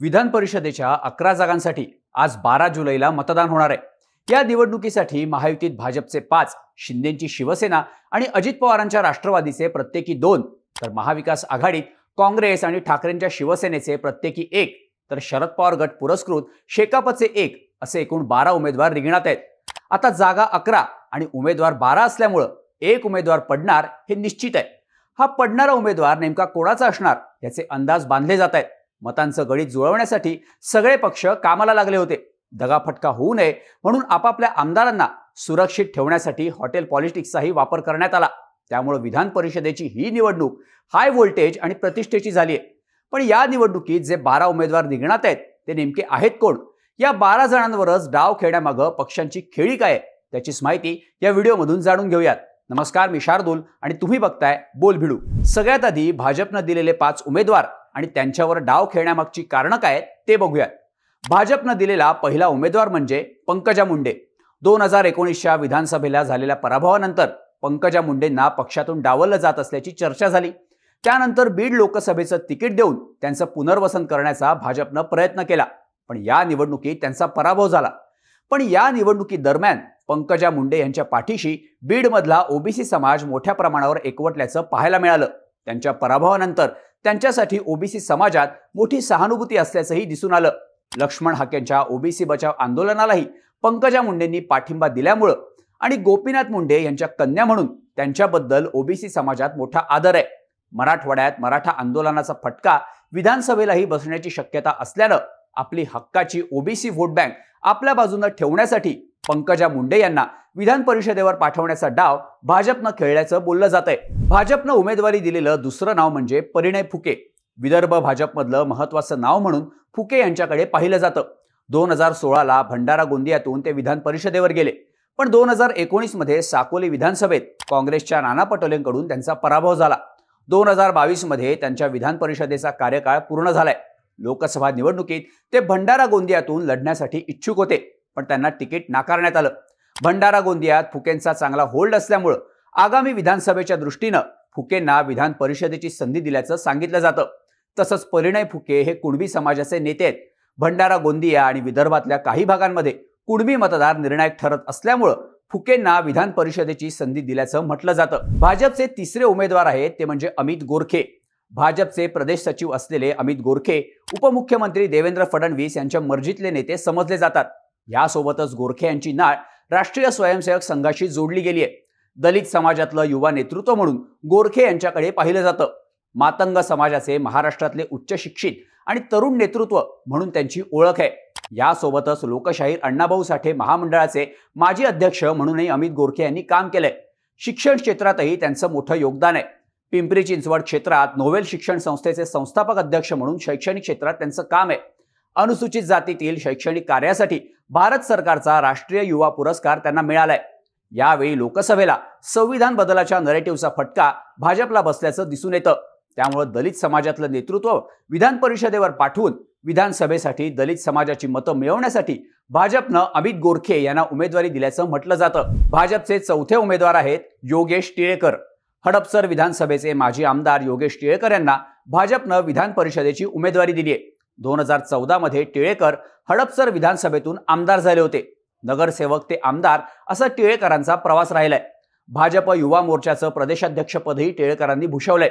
विधान परिषदेच्या अकरा जागांसाठी आज बारा जुलैला मतदान होणार आहे. या निवडणुकीसाठी महायुतीत भाजपचे पाच शिंदेची शिवसेना आणि अजित पवारांच्या राष्ट्रवादीचे प्रत्येकी दोन तर महाविकास आघाडीत काँग्रेस आणि ठाकरेंच्या शिवसेनेचे प्रत्येकी एक तर शरद पवार गट पुरस्कृत शेकापचे एक असे एकूण बारा उमेदवार रिंगणात आहेत. आता जागा अकरा आणि उमेदवार बारा असल्यामुळं एक उमेदवार पडणार हे निश्चित आहे. हा पडणारा उमेदवार नेमका कोणाचा असणार याचे अंदाज बांधले जात आहेत. मतांचं गणित जुळवण्यासाठी सगळे पक्ष कामाला लागले होते. दगाफटका होऊ नये म्हणून आपापल्या आमदारांना सुरक्षित ठेवण्यासाठी हॉटेल पॉलिटिक्सचाही वापर करण्यात आला. त्यामुळे विधान परिषदेची ही निवडणूक हाय व्होल्टेज आणि प्रतिष्ठेची झाली आहे. पण या निवडणुकीत जे बारा उमेदवार निघणार आहेत ते नेमके आहेत कोण? या बारा जणांवरच डाव खेळण्यामागं पक्षांची खेळी काय आहे? त्याचीच माहिती या व्हिडिओमधून जाणून घेऊयात. नमस्कार मी शार्दूल आणि तुम्ही बघताय बोल भिडू सगळ्यात आधी भाजपनं दिलेले पाच उमेदवार आणि त्यांच्यावर डाव खेळण्यामागची कारणं काय ते बघूयात. भाजपनं दिलेला पहिला उमेदवार म्हणजे पंकजा मुंडे. दोन हजार एकोणीसच्या विधानसभेला झालेल्या पराभवानंतर पंकजा मुंडेंना पक्षातून डावललं जात असल्याची चर्चा झाली. त्यानंतर बीड लोकसभेचं तिकीट देऊन त्यांचं पुनर्वसन करण्याचा भाजपनं प्रयत्न केला. पण या निवडणुकीत त्यांचा पराभव झाला. पण या निवडणुकी दरम्यान पंकजा मुंडे यांच्या पाठीशी बीडमधला ओबीसी समाज मोठ्या प्रमाणावर एकवटल्याचं पाहायला मिळालं. त्यांच्या पराभवानंतर त्यांच्यासाठी ओबीसी समाजात मोठी सहानुभूती असल्याचंही दिसून आलं. लक्ष्मण हाकेंच्या ओबीसी बचाव आंदोलनालाही पंकजा मुंडेंनी पाठिंबा दिल्यामुळं आणि गोपीनाथ मुंडे यांच्या कन्या म्हणून त्यांच्याबद्दल ओबीसी समाजात मोठा आदर आहे. मराठवाड्यात मराठा आंदोलनाचा फटका विधानसभेलाही बसण्याची शक्यता असल्यानं आपली हक्काची ओबीसी व्होट बँक आपल्या बाजूनं ठेवण्यासाठी पंकजा मुंडे यांना विधान परिषदेवर पाठवण्याचा डाव भाजपनं खेळल्याचं बोललं जात आहे भाजपनं उमेदवारी दिलेलं दुसरं नाव म्हणजे परिणय फुके. विदर्भ भाजपमधलं महत्वाचं नाव म्हणून फुके यांच्याकडे पाहिलं जातं. दोन हजार सोळाला भंडारा गोंदियातून ते विधान परिषदेवर गेले. पण दोन हजार एकोणीसमध्ये साकोली विधानसभेत काँग्रेसच्या नाना पटोलेंकडून त्यांचा पराभव झाला. दोन हजार बावीसमध्ये त्यांच्या विधान परिषदेचा कार्यकाळ पूर्ण झालाय. लोकसभा निवडणुकीत ते भंडारा गोंदियातून लढण्यासाठी इच्छुक होते. पण त्यांना तिकीट नाकारण्यात आलं. भंडारा गोंदियात फुकेंचा चांगला होल्ड असल्यामुळं आगामी विधानसभेच्या दृष्टीनं फुकेंना विधान परिषदेची संधी दिल्याचं सांगितलं जातं. तसंच परिणय फुके हे कुणबी समाजाचे नेते आहेत. भंडारा गोंदिया आणि विदर्भातल्या काही भागांमध्ये कुणबी मतदार निर्णायक ठरत असल्यामुळं फुकेंना विधान परिषदेची संधी दिल्याचं म्हटलं जातं. भाजपचे तिसरे उमेदवार आहेत ते म्हणजे अमित गोरखे. भाजपचे प्रदेश सचिव असलेले अमित गोरखे उपमुख्यमंत्री देवेंद्र फडणवीस यांच्या मर्जीतले नेते समजले जातात. यासोबतच गोरखे यांची नाळ राष्ट्रीय स्वयंसेवक संघाशी जोडली गेली आहे. दलित समाजातलं युवा नेतृत्व म्हणून गोरखे यांच्याकडे पाहिलं जातं. मातंग समाजाचे महाराष्ट्रातले उच्च शिक्षित आणि तरुण नेतृत्व म्हणून त्यांची ओळख आहे. यासोबतच लोकशाहीर अण्णाभाऊ साठे महामंडळाचे माजी अध्यक्ष म्हणूनही अमित गोरखे यांनी काम केलंय. शिक्षण क्षेत्रातही त्यांचं मोठं योगदान आहे. पिंपरी चिंचवड क्षेत्रात नोवेल शिक्षण संस्थेचे संस्थापक अध्यक्ष म्हणून शैक्षणिक क्षेत्रात त्यांचं काम आहे. अनुसूचित जातीतील शैक्षणिक कार्यासाठी भारत सरकारचा राष्ट्रीय युवा पुरस्कार त्यांना मिळालाय. यावेळी लोकसभेला संविधान बदलाच्या नरेटिव्हचा फटका भाजपला बसल्याचं दिसून येतं. त्यामुळे दलित समाजातलं नेतृत्व विधान परिषदेवर पाठवून विधानसभेसाठी दलित समाजाची मतं मिळवण्यासाठी भाजपनं अमित गोरखे यांना उमेदवारी दिल्याचं म्हटलं जातं. भाजपचे चौथे उमेदवार आहेत योगेश टिळेकर. हडपसर विधानसभेचे माजी आमदार योगेश टिळेकर यांना भाजपनं विधान परिषदेची उमेदवारी दिली आहे दोन हजार चौदामध्ये टिळेकर हडपसर विधानसभेतून आमदार झाले होते. नगरसेवक ते आमदार असा टिळेकरांचा प्रवास राहिलाय. भाजप युवा मोर्चाचं प्रदेशाध्यक्षपदही टिळेकरांनी भूषवलंय.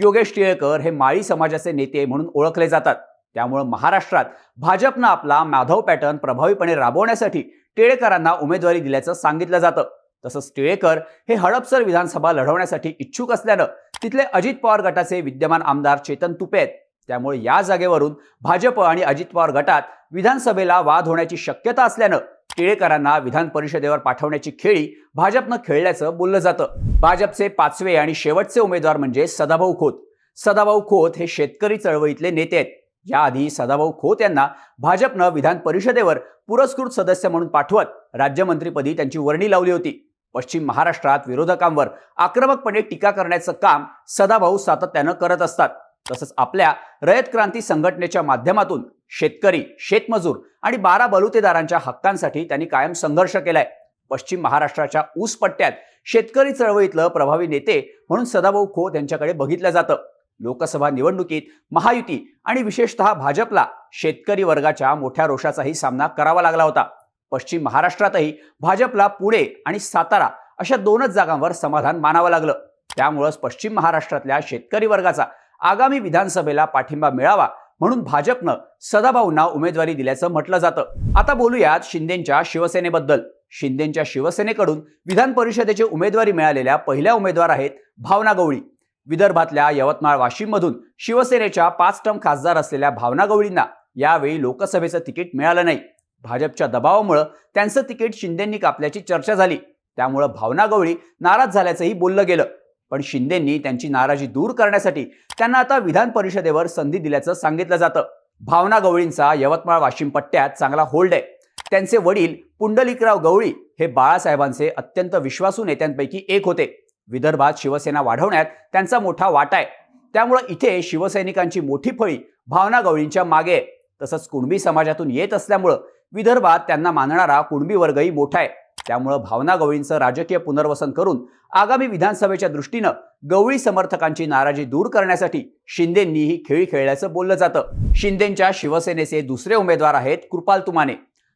योगेश टिळेकर हे माळी समाजाचे नेते म्हणून ओळखले जातात. त्यामुळे महाराष्ट्रात भाजपनं आपला माधव पॅटर्न प्रभावीपणे राबवण्यासाठी टिळेकरांना उमेदवारी दिल्याचं सांगितलं जातं. तसंच टिळेकर हे हडपसर विधानसभा लढवण्यासाठी इच्छुक असल्यानं तिथले अजित पवार गटाचे विद्यमान आमदार चेतन तुपे आहेत. त्यामुळे या जागेवरून भाजप आणि अजित पवार गटात विधानसभेला वाद होण्याची शक्यता असल्यानं टिळेकरांना विधान परिषदेवर पाठवण्याची खेळी भाजपनं खेळल्याचं बोललं जातं. भाजपचे पाचवे आणि शेवटचे उमेदवार म्हणजे सदाभाऊ खोत. सदाभाऊ खोत हे शेतकरी चळवळीतले नेते आहेत. याआधी सदाभाऊ खोत यांना भाजपनं विधान परिषदेवर पुरस्कृत सदस्य म्हणून पाठवत राज्यमंत्रीपदी त्यांची वर्णी लावली होती. पश्चिम महाराष्ट्रात विरोधकांवर आक्रमकपणे टीका करण्याचं काम सदाभाऊ सातत्यानं करत असतात. तसंच आपल्या रयत क्रांती संघटनेच्या माध्यमातून शेतकरी शेतमजूर आणि बारा बलुतेदारांच्या हक्कांसाठी त्यांनी कायम संघर्ष केलाय. पश्चिम महाराष्ट्राच्या ऊस पट्ट्यात शेतकरी चळवळीतलं प्रभावी नेते म्हणून सदाभाऊ खोत यांच्याकडे बघितलं जातं. लोकसभा निवडणुकीत महायुती आणि विशेषतः भाजपला शेतकरी वर्गाच्या मोठ्या रोषाचाही सामना करावा लागला होता. पश्चिम महाराष्ट्रातही भाजपला पुणे आणि सातारा अशा दोनच जागांवर समाधान मानावं लागलं. त्यामुळंच पश्चिम महाराष्ट्रातल्या शेतकरी वर्गाचा आगामी विधानसभेला पाठिंबा मिळावा म्हणून भाजपनं सदाभाऊंना उमेदवारी दिल्याचं म्हटलं जातं. आता बोलूयात शिंदेच्या शिवसेनेबद्दल. शिंदेच्या शिवसेनेकडून विधान परिषदेची उमेदवारी मिळालेल्या पहिल्या उमेदवार आहेत भावना गवळी. विदर्भातल्या यवतमाळ वाशिममधून शिवसेनेच्या पाच टर्म खासदार असलेल्या भावना गवळींना यावेळी लोकसभेचं तिकीट मिळालं नाही. भाजपच्या दबावामुळं त्यांचं तिकीट शिंदेंनी कापल्याची चर्चा झाली. त्यामुळं भावना गवळी नाराज झाल्याचंही बोललं गेलं. पण शिंदेंनी त्यांची नाराजी दूर करण्यासाठी त्यांना आता विधान परिषदेवर संधी दिल्याचं सांगितलं जातं. भावना गवळींचा यवतमाळ वाशिम पट्ट्यात चांगला होल्ड आहे. त्यांचे वडील पुंडलिकराव गवळी हे बाळासाहेबांचे अत्यंत विश्वासू नेत्यांपैकी एक होते. विदर्भात शिवसेना वाढवण्यात त्यांचा मोठा वाटा आहे. त्यामुळं इथे शिवसैनिकांची मोठी फळी भावना गवळींच्या मागे आहे. तसंच कुणबी समाजातून येत असल्यामुळं विदर्भात त्यांना मानणारा कुणबी वर्गही मोठा आहे. त्यामुळं भावना गवळींचं राजकीय पुनर्वसन करून आगामी विधानसभेच्या दृष्टीनं गवळी समर्थकांची नाराजी दूर करण्यासाठी शिंदेंनी ही खेळी खेळल्याचं बोललं जातं. शिंदेंच्या शिवसेनेचे दुसरे उमेदवार आहेत कृपाल तुमाने.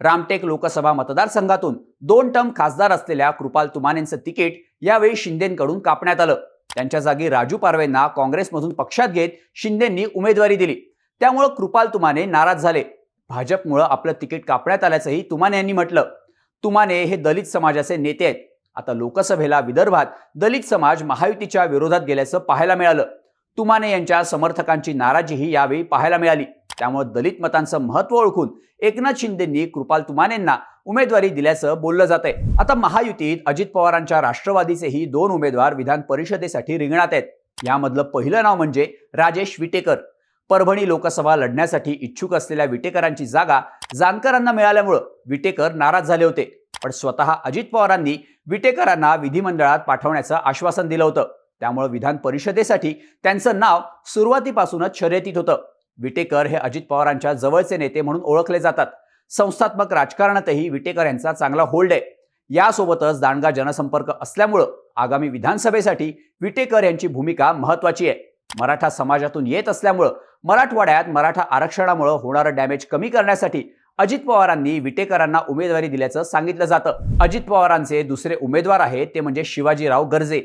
रामटेक लोकसभा मतदारसंघातून दोन टर्म खासदार असलेल्या कृपाल तुमानेंचं तिकीट यावेळी शिंदेंकडून कापण्यात आलं. त्यांच्या जागी राजू पारवेंना काँग्रेसमधून पक्षात घेत शिंदेंनी उमेदवारी दिली. त्यामुळं कृपाल तुमाने नाराज झाले. भाजपमुळं आपलं तिकीट कापण्यात आल्याचंही तुमाने यांनी म्हटलं. तुमाने हे दलित समाजाचे नेते आहेत. आता लोकसभेला विदर्भात दलित समाज महायुतीच्या विरोधात गेल्याचं पाहायला मिळालं. तुमाने यांच्या समर्थकांची नाराजीही यावेळी पाहायला मिळाली. त्यामुळे दलित मतांचं महत्त्व ओळखून एकनाथ शिंदेंनी कृपाल तुमानेंना उमेदवारी दिल्याचं बोललं जात आहे आता महायुतीत अजित पवारांच्या राष्ट्रवादीचेही दोन उमेदवार विधान परिषदेसाठी रिंगणात आहेत. यामधलं पहिलं नाव म्हणजे राजेश विटेकर. परभणी लोकसभा लढण्यासाठी इच्छुक असलेल्या विटेकरांची जागा जानकरांना मिळाल्यामुळं विटेकर नाराज झाले होते. पण स्वतः अजित पवारांनी विटेकरांना विधिमंडळात पाठवण्याचं आश्वासन दिलं होतं. त्यामुळे विधान परिषदेसाठी त्यांचं नाव सुरुवातीपासूनच शर्यतीत होतं. विटेकर हे अजित पवारांच्या जवळचे नेते म्हणून ओळखले जातात. संस्थात्मक राजकारणातही विटेकर यांचा चांगला होल्ड आहे. यासोबतच दांडगा जनसंपर्क असल्यामुळं आगामी विधानसभेसाठी विटेकर यांची भूमिका महत्वाची आहे. मराठा समाजातून येत असल्यामुळं मराठवाड्यात मराठा आरक्षणामुळं होणारं डॅमेज कमी करण्यासाठी अजित पवारांनी विटेकरांना उमेदवारी दिल्याचं सांगितलं जातं. अजित पवारांचे दुसरे उमेदवार आहेत ते म्हणजे शिवाजीराव गर्जे.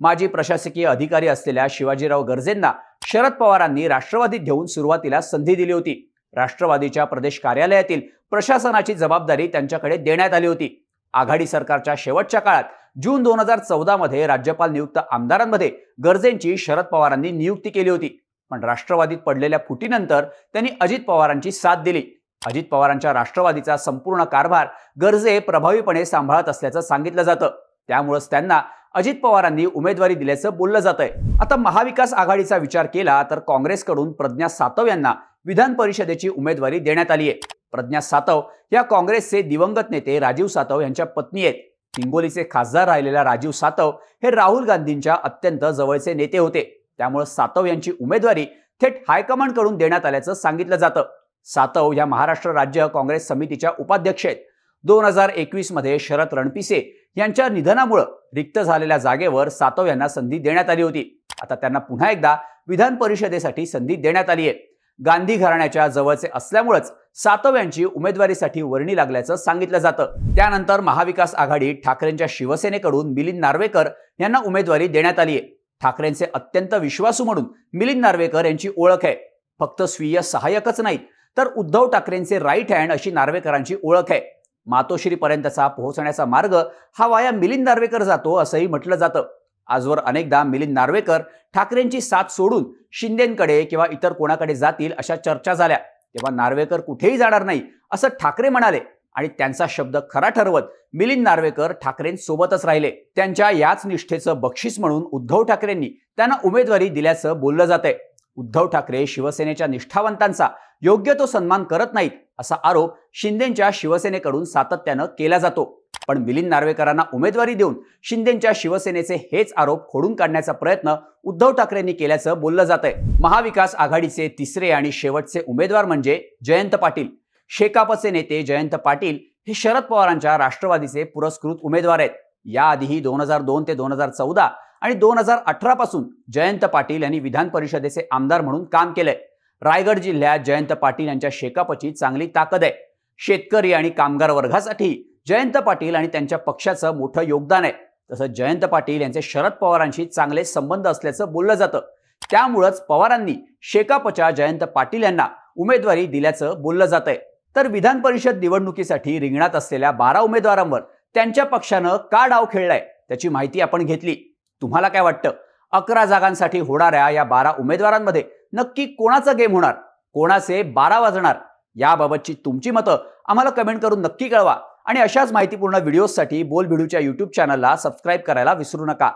माजी प्रशासकीय अधिकारी असलेल्या शिवाजीराव गर्जेंना शरद पवारांनी राष्ट्रवादीत घेऊन सुरुवातीला संधी दिली होती. राष्ट्रवादीच्या प्रदेश कार्यालयातील प्रशासनाची जबाबदारी त्यांच्याकडे देण्यात आली होती. आघाडी सरकारच्या शेवटच्या काळात जून दोन हजार चौदामध्ये राज्यपाल नियुक्त आमदारांमध्ये गर्जेंची शरद पवारांनी नियुक्ती केली होती. पण राष्ट्रवादीत पडलेल्या फुटीनंतर त्यांनी अजित पवारांची साथ दिली. अजित पवारांच्या राष्ट्रवादीचा संपूर्ण कारभार गरजे प्रभावीपणे सांभाळत असल्याचं सांगितलं जातं. त्यामुळंच त्यांना अजित पवारांनी उमेदवारी दिल्याचं बोललं जात आहे आता महाविकास आघाडीचा विचार केला तर काँग्रेसकडून प्रज्ञा सातव यांना विधान परिषदेची उमेदवारी देण्यात आली आहे प्रज्ञा सातव या काँग्रेसचे दिवंगत नेते राजीव सातव यांच्या पत्नी आहेत. हिंगोलीचे खासदार राहिलेल्या राजीव सातव हे राहुल गांधींच्या अत्यंत जवळचे नेते होते. त्यामुळे सातव यांची उमेदवारी थेट हायकमांडकडून देण्यात आल्याचं सांगितलं जातं. सातव या महाराष्ट्र राज्य काँग्रेस समितीच्या उपाध्यक्ष आहेत. दोन हजार एकवीसमध्ये शरद रणपिसे यांच्या निधनामुळं रिक्त झालेल्या जागेवर सातव यांना संधी देण्यात आली होती. आता त्यांना पुन्हा एकदा विधान परिषदेसाठी संधी देण्यात आली आहे. गांधी घराण्याच्या जवळचे असल्यामुळेच सातव यांची उमेदवारीसाठी वर्णी लागल्याचं सांगितलं जातं. त्यानंतर महाविकास आघाडी ठाकरेंच्या शिवसेनेकडून मिलिंद नार्वेकर यांना उमेदवारी देण्यात आली आहे. ठाकरेंचे अत्यंत विश्वासू म्हणून मिलिंद नार्वेकर यांची ओळख आहे. फक्त स्वीय सहाय्यकच नाहीत तर उद्धव ठाकरेंचे राईट हँड अशी नार्वेकरांची ओळख आहे. मातोश्रीपर्यंतचा पोहोचण्याचा मार्ग हा वाया मिलिंद नार्वेकर जातो असंही म्हटलं जातं. आजवर अनेकदा मिलिंद नार्वेकर ठाकरेंची साथ सोडून शिंदेकडे किंवा इतर कोणाकडे जातील अशा चर्चा झाल्या. तेव्हा नार्वेकर कुठेही जाणार नाही असं ठाकरे म्हणाले. आणि त्यांचा शब्द खरा ठरवत मिलिंद नार्वेकर ठाकरेंसोबतच राहिले. त्यांच्या याच निष्ठेचं बक्षीस म्हणून उद्धव ठाकरेंनी त्यांना उमेदवारी दिल्याचं बोललं जात आहे उद्धव ठाकरे शिवसेनेच्या निष्ठावंतांचा योग्य तो सन्मान करत नाहीत असा आरोप शिंदेच्या शिवसेनेकडून सातत्यानं केला जातो. पण मिलिंद नार्वेकरांना उमेदवारी देऊन शिंदेच्या शिवसेनेचे हेच आरोप खोडून काढण्याचा प्रयत्न उद्धव ठाकरेंनी केल्याचं बोललं जात आहे महाविकास आघाडीचे तिसरे आणि शेवटचे उमेदवार म्हणजे जयंत पाटील. शेकापचे नेते जयंत पाटील हे शरद पवारांच्या राष्ट्रवादीचे पुरस्कृत उमेदवार आहेत. याआधीही दोन हजार दोन ते दोन हजार चौदा आणि दोन हजार अठरा पासून जयंत पाटील यांनी विधान परिषदेचे आमदार म्हणून काम केलंय. रायगड जिल्ह्यात जयंत पाटील यांच्या शेकापची चांगली ताकद आहे. शेतकरी आणि कामगार वर्गासाठी जयंत पाटील आणि त्यांच्या पक्षाचं मोठं योगदान आहे. तसंच जयंत पाटील यांचे शरद पवारांशी चांगले संबंध असल्याचं बोललं जातं. त्यामुळंच पवारांनी शेकापच्या जयंत पाटील यांना उमेदवारी दिल्याचं बोललं जात आहे तर विधान परिषद निवडणुकीसाठी रिंगणात असलेल्या बारा उमेदवारांवर त्यांच्या पक्षानं का डाव खेळलाय त्याची माहिती आपण घेतली. तुम्हाला काय वाटतं? अकरा जागांसाठी होणाऱ्या या बारा उमेदवारांमध्ये नक्की कोणाचा गेम होणार? कोणाचे बारा वाजणार? याबाबतची तुमची मतं आम्हाला कमेंट करून नक्की कळवा. आणि अशाच माहितीपूर्ण व्हिडिओजसाठी बोल भिडूच्या युट्यूब चॅनलला सबस्क्राईब करायला विसरू नका.